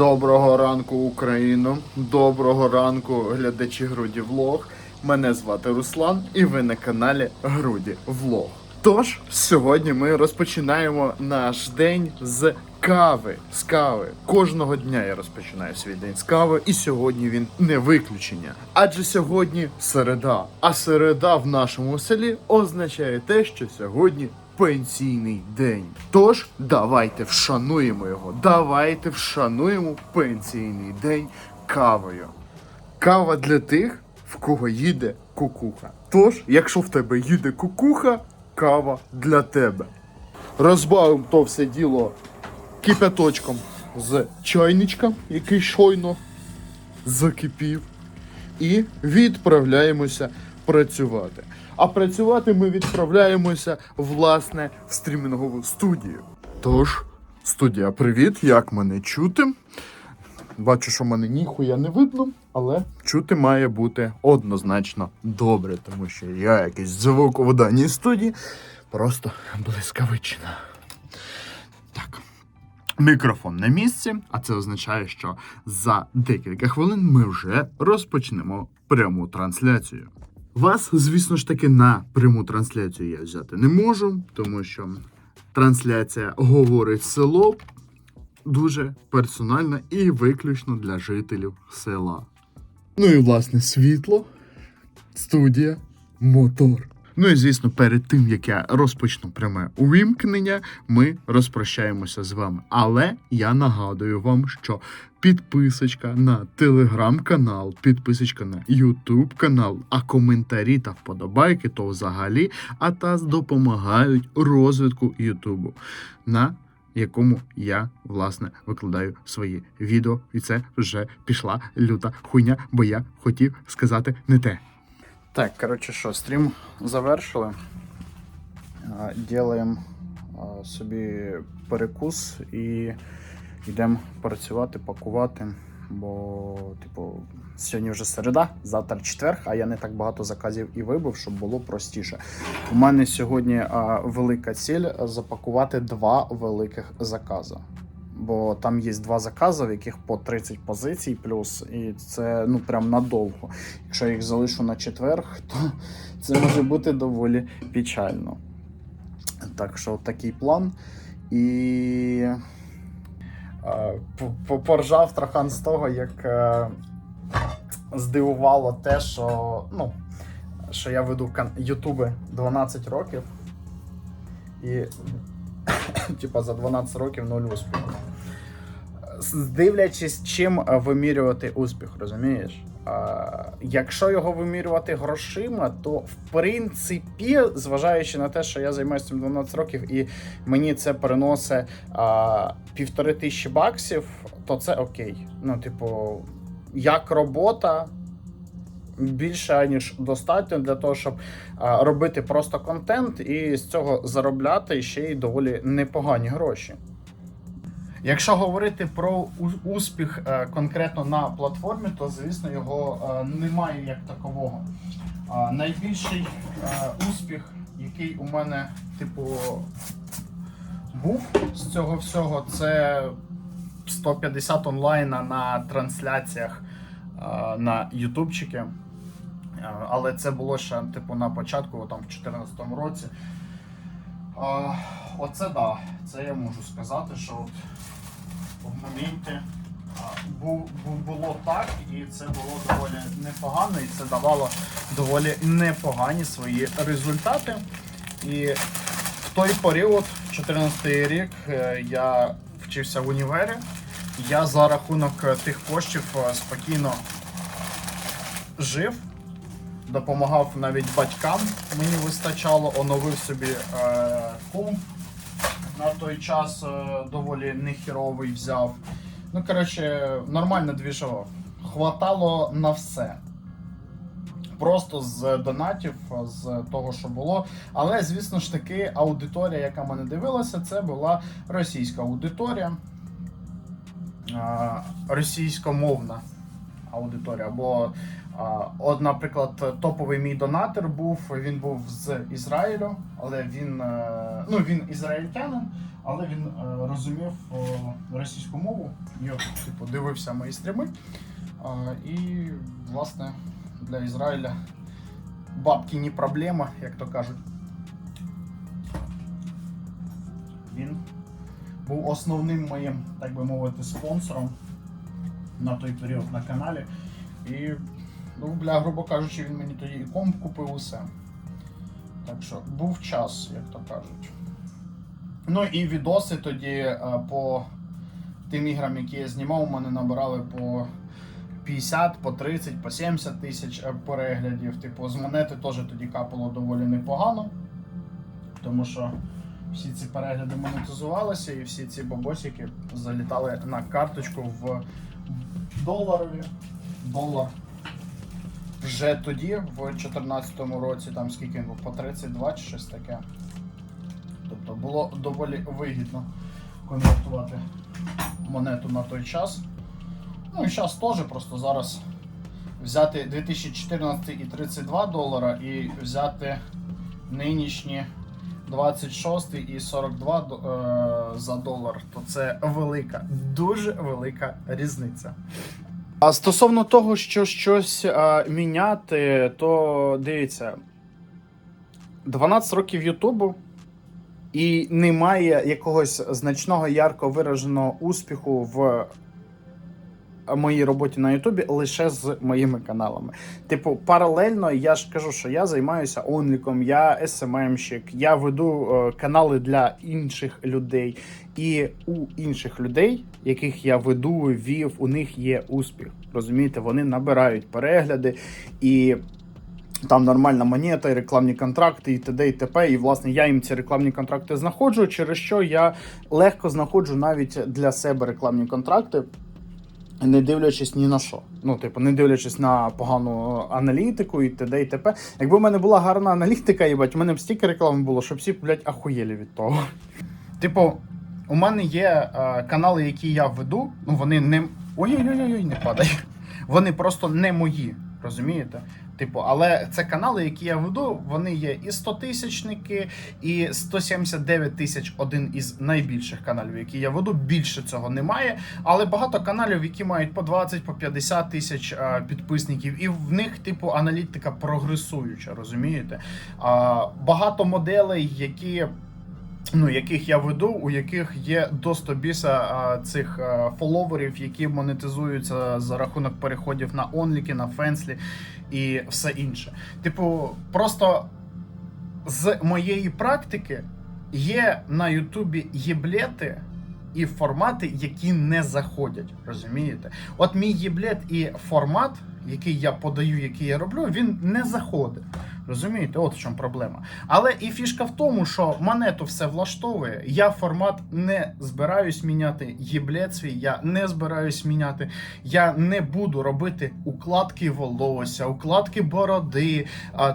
Доброго ранку, Україну! Доброго ранку, глядачі Груді Влог. Мене звати Руслан, і ви на каналі Груді Влог. Тож сьогодні ми розпочинаємо наш день з кави. З кави. Кожного дня я розпочинаю свій день з кави, і сьогодні він не виключення. Адже сьогодні середа. А середа в нашому селі означає те, що сьогодні пенсійний день. Тож давайте вшануємо його. Давайте вшануємо пенсійний день кавою. Кава для тих, в кого їде кукуха. Тож, якщо в тебе їде кукуха, кава для тебе. Розбавимо то все діло кипяточком з чайничка, який щойно закипів, і відправляємося працювати. А працювати ми відправляємося власне в стрімінгову студію. Тож, студія, привіт, як мене чути? Бачу, що мене ніхуя не видно, але чути має бути однозначно добре, тому що я якийсь звук у даній студії просто блискавична. Так. Мікрофон на місці, а це означає, що за декілька хвилин ми вже розпочнемо пряму трансляцію. Вас, звісно ж таки, на пряму трансляцію я взяти не можу, тому що трансляція говорить село дуже персональна і виключно для жителів села. Ну і власне світло, студія, мотор. Ну і звісно, перед тим як я розпочну пряме увімкнення, ми розпрощаємося з вами. Але я нагадую вам, що підписочка на телеграм-канал, підписочка на Ютуб канал, а коментарі та вподобайки то взагалі атас допомагають розвитку Ютубу. На якому я власне викладаю свої відео, і це вже пішла люта хуйня, бо я хотів сказати не те. Так, коротше, що, стрім завершили. Ділаємо собі перекус і йдемо працювати, пакувати. Бо, типу, сьогодні вже середа, завтра четверг, а я не так багато заказів і вибив, щоб було простіше. У мене сьогодні велика ціль запакувати два великих закази. Бо там є два закази, в яких по 30 позицій плюс, і це ну прям надовго. Якщо я їх залишу на четверг, то це може бути доволі печально. Так що такий план. І е, по- по- поржав трахан з того, як е, здивувало те, що, ну, що я веду Ютуби 12 років. І типа за 12 років нуль успіху. Дивлячись, чим е, вимірювати успіх, розумієш? Якщо його вимірювати грошима, то в принципі, зважаючи на те, що я займаюся цим 12 років, і мені це приносить півтори тисячі баксів, то це окей. Ну, типу, як робота. Більше ніж достатньо для того, щоб робити просто контент і з цього заробляти ще й доволі непогані гроші. Якщо говорити про успіх е, конкретно на платформі, то звісно його е, немає як такового. Найбільший е, успіх, який у мене, типу, був з цього всього, це 150 онлайна на трансляціях на ютубчики. Е, Але це було ще типу на початку, там в 2014 році. А, Оце да, це я можу сказати, що от в моменті а, бу- бу- було так, і це було доволі непогано, і це давало доволі непогані свої результати. І в той період, 14 рік, е, я вчився в універі. Я за рахунок тих коштів е, спокійно жив, допомагав навіть батькам, мені вистачало, оновив собі е, комп. На той час е, доволі нехіровий взяв. Ну, коротше, нормально двіжував. Хватало на все. Просто з донатів, з того, що було. Але, звісно ж таки, аудиторія, яка мене дивилася, це була російська аудиторія. Російськомовна аудиторія. Або, от, наприклад, топовий мій донатор був, він був з Ізраїлю, але він, е, ну, він ізраїльтянин, але він е, розумів російську мову от, типу, дивився мої стріми. І, власне, для Ізраїля бабки не проблема, як то кажуть. Він був основним моїм, так би мовити, спонсором на той період на каналі. І, ну, бля, грубо кажучи, він мені тоді і комп купив усе. Так що був час, як то кажуть. Ну і відоси тоді е, по тим іграм, які я знімав, у мене набирали по 50, по 30, по 70 тисяч е, переглядів. Типу, з монети теж тоді капало доволі непогано. Тому що всі ці перегляди монетизувалися і всі ці бабосики залітали на карточку в доларові. Долар. Вже тоді, в 2014 році, там скільки він був, по 32 чи щось таке. Тобто було доволі вигідно конвертувати монету на той час. Ну і зараз теж просто зараз взяти 2014 і 32 долара і взяти нинішні 26 і 42 е, за долар, то це велика, дуже велика різниця. А стосовно того, що щось а, міняти, то дивіться, 12 років Ютубу і немає якогось значного ярко вираженого успіху в моїй роботі на Ютубі лише з моїми каналами. Типу, паралельно я ж кажу, що я займаюся онліком, я СММщик, я веду е, канали для інших людей. І у інших людей, яких я веду, вів, у них є успіх. Розумієте, вони набирають перегляди і. Там нормальна монета, і рекламні контракти, і т.д. і т.п. І власне я їм ці рекламні контракти знаходжу, через що я легко знаходжу навіть для себе рекламні контракти, не дивлячись ні на що. Ну, типу, не дивлячись на погану аналітику і т.д. і т.п. Якби в мене була гарна аналітика, їбать, у мене б стільки реклами було, щоб всі, блядь, ахуєлі від того. Типу, у мене є е, канали, які я веду, ну вони не. Ой-ой-ой, не падає. Вони просто не мої. Розумієте? Типу, але це канали, які я веду, вони є і 100 тисячники, і 179 тисяч один із найбільших каналів, які я веду. Більше цього немає. Але багато каналів, які мають по 20, по 50 тисяч а, підписників, і в них, типу, аналітика прогресуюча, розумієте? А, багато моделей, які ну, яких я веду, у яких є до 100 біса цих фоловерів, які монетизуються за рахунок переходів на онліки, на фенслі і все інше. Типу, просто з моєї практики є на Ютубі єблети і формати, які не заходять. Розумієте? От мій єблет і формат, який я подаю, який я роблю, він не заходить. Розумієте, от в чому проблема. Але і фішка в тому, що монету все влаштовує. Я формат не збираюсь міняти. Єблет свій я не збираюсь міняти. Я не буду робити укладки волосся, укладки бороди,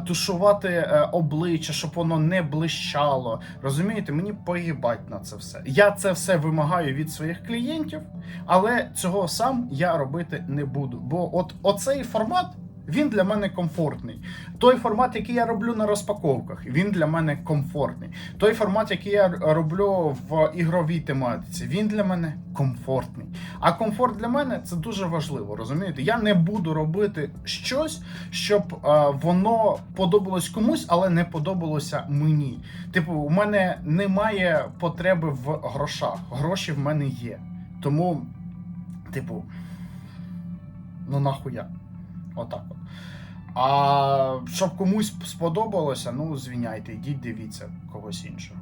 тушувати е, обличчя, щоб воно не блищало. Розумієте, мені поїбать на це все. Я це все вимагаю від своїх клієнтів, але цього сам я робити не буду. Бо от оцей формат. Він для мене комфортний. Той формат, який я роблю на розпаковках, він для мене комфортний. Той формат, який я роблю в ігровій тематиці, він для мене комфортний. А комфорт для мене це дуже важливо. Розумієте? Я не буду робити щось, щоб е, воно подобалось комусь, але не подобалося мені. Типу, у мене немає потреби в грошах. Гроші в мене є. Тому, типу, ну нахуя. Отак от. А щоб комусь сподобалося, ну звіняйте, йдіть, дивіться когось іншого.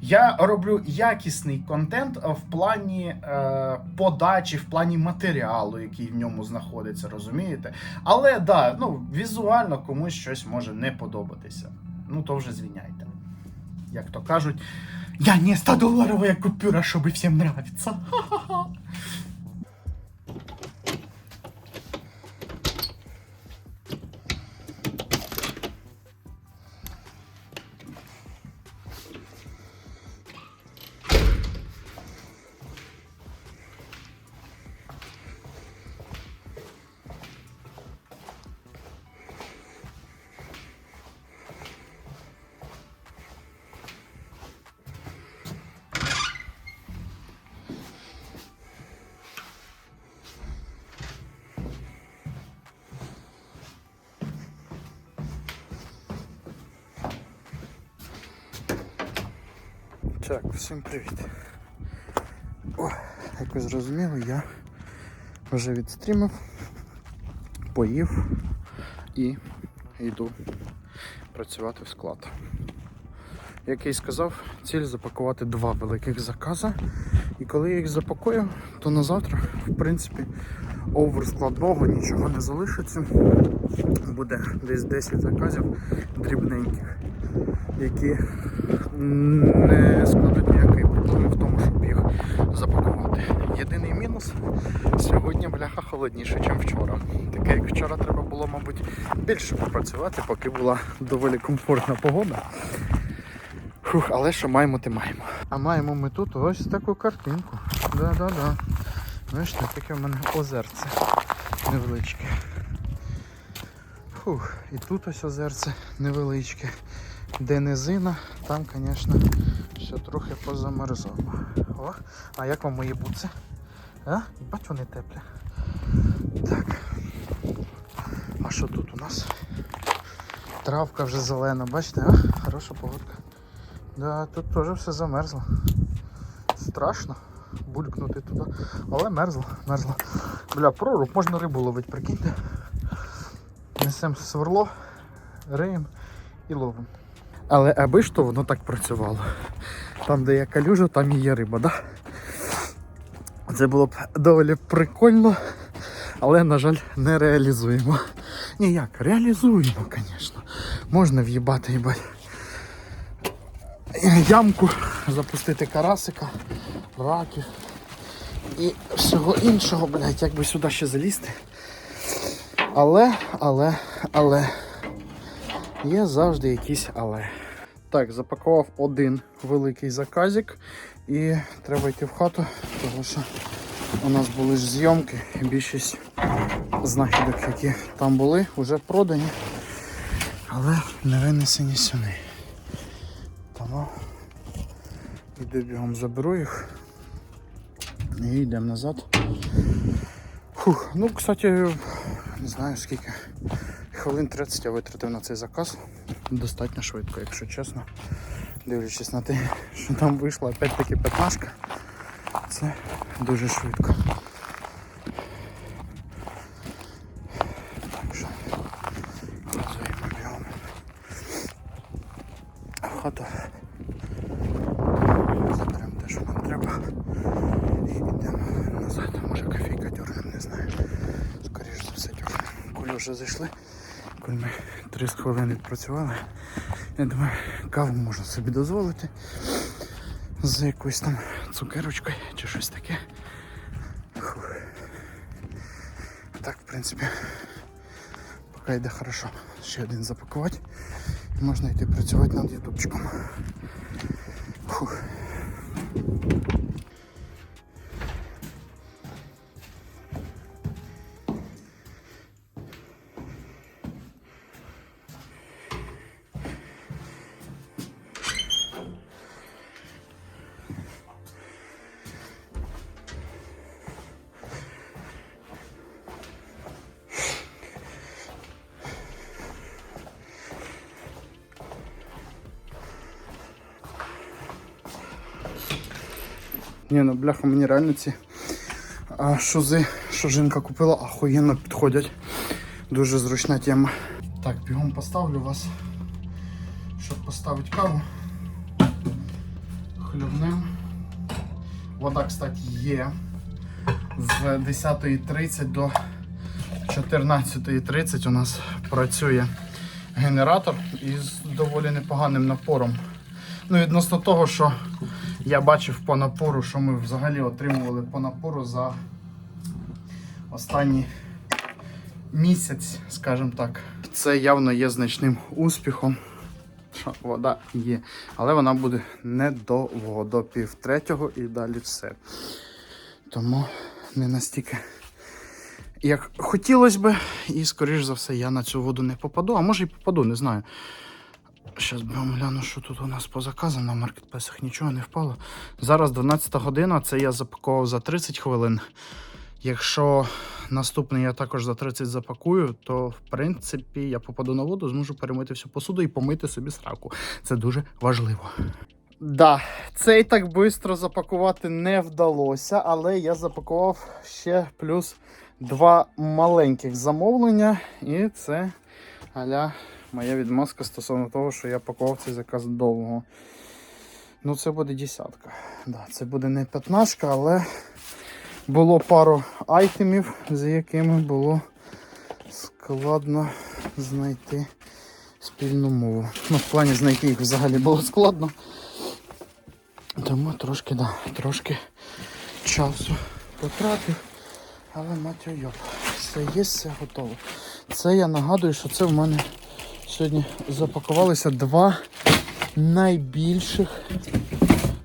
Я роблю якісний контент в плані е, подачі, в плані матеріалу, який в ньому знаходиться, розумієте? Але да, ну, візуально комусь щось може не подобатися. Ну то вже звіняйте. Як то кажуть, я не 100 доларова купюра, щоб всім нравиться. Ха-ха-ха. Так, всім привіт. О, як ви зрозуміли, я вже відстрімив, поїв і йду працювати в склад. Як я і сказав, ціль запакувати два великих закази. І коли я їх запакую, то на завтра, в принципі, овер складного нічого не залишиться. Буде десь 10 заказів дрібненьких, які не складуть ніякої проблеми в тому, щоб їх запакувати. Єдиний мінус сьогодні бляха холодніше, ніж вчора. Таке як вчора треба було, мабуть, більше попрацювати, поки була доволі комфортна погода. Фух, але що маємо, те маємо. А маємо ми тут ось таку картинку. Да-да-да. Бачите, таке в мене озерце невеличке. Фух, і тут ось озерце невеличке. Де низина, там, звісно, все трохи позамерзало. О, а як вам мої буци? А? Бать вони теплі. Так. А що тут у нас? Травка вже зелена, бачите, а? Хороша погодка. Да, тут теж все замерзло. Страшно булькнути туди. Але мерзло, мерзло. Бля, проруб, можна рибу ловити, прикиньте. Несемо сверло, риємо і ловимо. Але аби ж то воно так працювало. Там, де є калюжа, там і є риба, да? Це було б доволі прикольно, але, на жаль, не реалізуємо. Ні, як, реалізуємо, звісно. Можна в'їбати, їбать. Ямку, запустити карасика, раків і всього іншого, блядь, як би сюди ще залізти. Але, але, але. Є завжди якісь але. Так, запакував один великий заказик і треба йти в хату, тому що у нас були ж зйомки і більшість знахідок, які там були, вже продані, але не винесені сюди. Тому йду бігом заберу їх і йдемо назад. Фух, ну, кстати, не знаю скільки. Хвилин 30 я витратив на цей заказ. Достатньо швидко, якщо чесно. Дивлячись на те, що там вийшла опять-таки п'ятнашка. Це дуже швидко. Так що бігом. В хату. Заберемо те, що нам треба. І йдемо назад. Може кофійка дернем, не знаю. Скоріше за все дернем. Кулі вже зайшли. Коли ми 30 хвилин відпрацювали, я думаю, каву можна собі дозволити з якоюсь там цукерочкою чи щось таке. Фух. Так, в принципі, поки йде хорошо. Ще один запакувати. І можна йти працювати над ютубчиком. Фух. Ні, ну бляха, мені реально ці а, шузи, що жінка купила, ахуєнно підходять. Дуже зручна тема. Так, бігом поставлю вас, щоб поставити каву. Хлюбнем. Вода, кстати, є. З 10.30 до 14.30 у нас працює генератор із доволі непоганим напором. Ну, відносно того, що я бачив по напору, що ми взагалі отримували по напору за останній місяць, скажімо так. Це явно є значним успіхом. Що вода є. Але вона буде недовго, до пів третього і далі все. Тому не настільки. Як хотілося би, і скоріш за все я на цю воду не попаду, а може і попаду, не знаю. Зараз будемо гляну, що тут у нас по заказам на маркетплейсах нічого не впало. Зараз 12 година, це я запакував за 30 хвилин. Якщо наступний я також за 30 запакую, то в принципі я попаду на воду, зможу перемити всю посуду і помити собі сраку. Це дуже важливо. Да, цей так швидко запакувати не вдалося, але я запакував ще плюс два маленьких замовлення. І це аля моя відмазка стосовно того, що я пакував цей заказ довго. Ну, це буде десятка. Да, це буде не п'ятнашка, але було пару айтемів, з якими було складно знайти спільну мову. Ну, в плані знайти їх взагалі було складно. Тому трошки, да, трошки часу потратив. Але мать йоп, все є, все готово. Це я нагадую, що це в мене сьогодні запакувалися два найбільших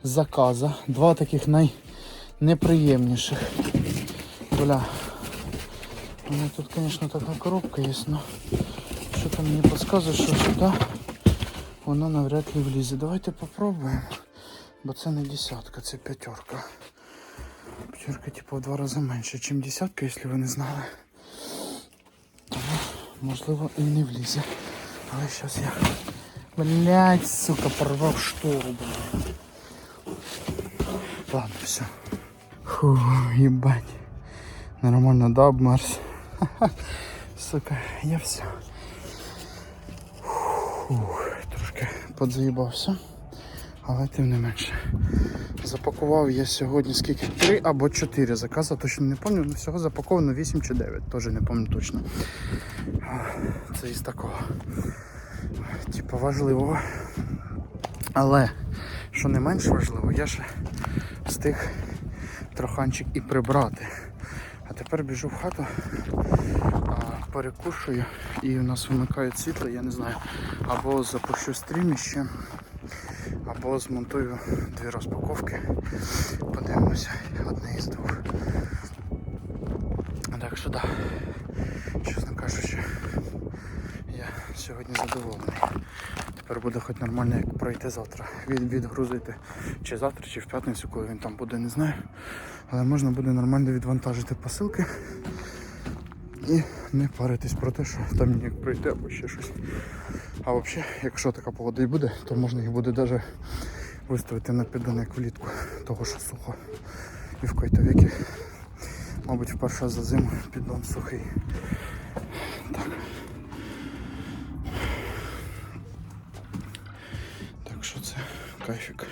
заказа. Два таких найнеприємніших. Бля. У мене тут, звісно, така коробка є, але що там мені підказує, що сюди вона навряд ли влізе. Давайте попробуємо. Бо це не десятка, це п'ятерка. П'ятерка типу в два рази менше, ніж десятка, якщо ви не знали. Тому, можливо, і не влізе. Але зараз я. Блять, сука, порвав штору, блядь. Ладно, все. Фу, ебать. Нормально, да, обмерз? Сука, я все. Фух, трошки подзаїбався. Але тим не менше. Запакував я сьогодні скільки? Три або чотири закази, точно не пам'ятаю, всього запаковано 8 чи 9, теж не пам'ятаю точно. Це із такого. Типу важливого. Але, що не менш важливо, я ще встиг троханчик і прибрати. А тепер біжу в хату, перекушую і у нас вимикають світло, я не знаю. Або запущу стрім ще, або змонтую дві розпаковки. Подивимося, одне із двох. Так що да, чесно кажучи, я сьогодні задоволений. Тепер буде хоч нормально як пройти завтра. Від, відгрузити чи завтра, чи в п'ятницю, коли він там буде, не знаю. Але можна буде нормально відвантажити посилки і не паритись про те, що там ніяк пройти або ще щось. А взагалі, якщо така погода і буде, то можна їх буде навіть виставити на як влітку, того що сухо. І в коїто віки, мабуть, вперше за зиму піддон сухий. Кайфік.